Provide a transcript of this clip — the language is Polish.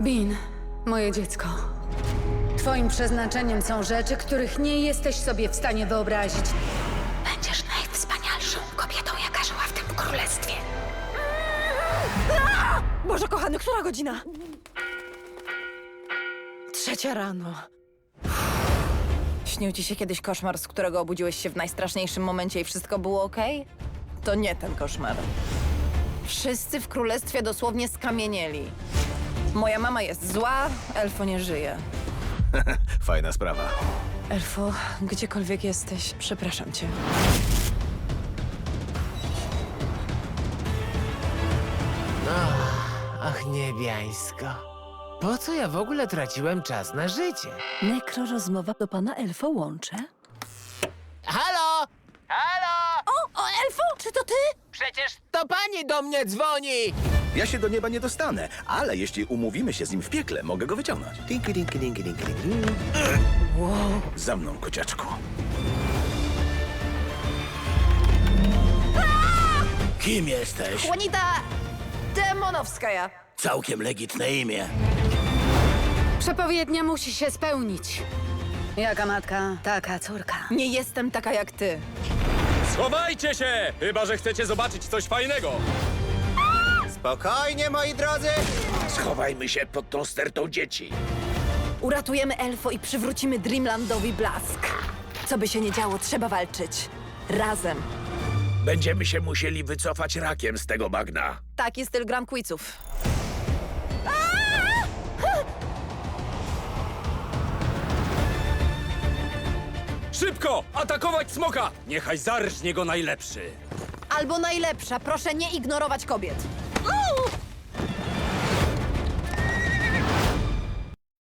Bin, moje dziecko. Twoim przeznaczeniem są rzeczy, których nie jesteś sobie w stanie wyobrazić. Będziesz najwspanialszą kobietą, jaka żyła w tym królestwie. Boże kochany, która godzina? Trzecia rano. Śnił ci się kiedyś koszmar, z którego obudziłeś się w najstraszniejszym momencie i wszystko było okej? To nie ten koszmar. Wszyscy w królestwie dosłownie skamienieli. Moja mama jest zła, Elfo nie żyje. Fajna sprawa. Elfo, gdziekolwiek jesteś, przepraszam cię. Ach, niebiańsko. Po co ja w ogóle traciłem czas na życie? Nekrorozmowa do pana Elfo łączę. Halo! Halo! O, Elfo, czy to ty? Przecież to pani do mnie dzwoni! Ja się do nieba nie dostanę, ale jeśli umówimy się z nim w piekle, mogę go wyciągnąć. Dinki, dinki, dinki, dinki, dinki. Za mną, kociaczku. Kim jesteś? Juanita Demonowskaja. Całkiem legitne imię. Przepowiednia musi się spełnić. Jaka matka, taka córka. Nie jestem taka jak ty. Schowajcie się! Chyba, że chcecie zobaczyć coś fajnego. Spokojnie, moi drodzy! Schowajmy się pod tą stertą dzieci. Uratujemy Elfo i przywrócimy Dreamlandowi blask. Co by się nie działo, trzeba walczyć. Razem. Będziemy się musieli wycofać rakiem z tego bagna. Taki styl Grand Quizów. Szybko! Atakować smoka! Niechaj zarżnie go najlepszy. Albo najlepsza, proszę nie ignorować kobiet.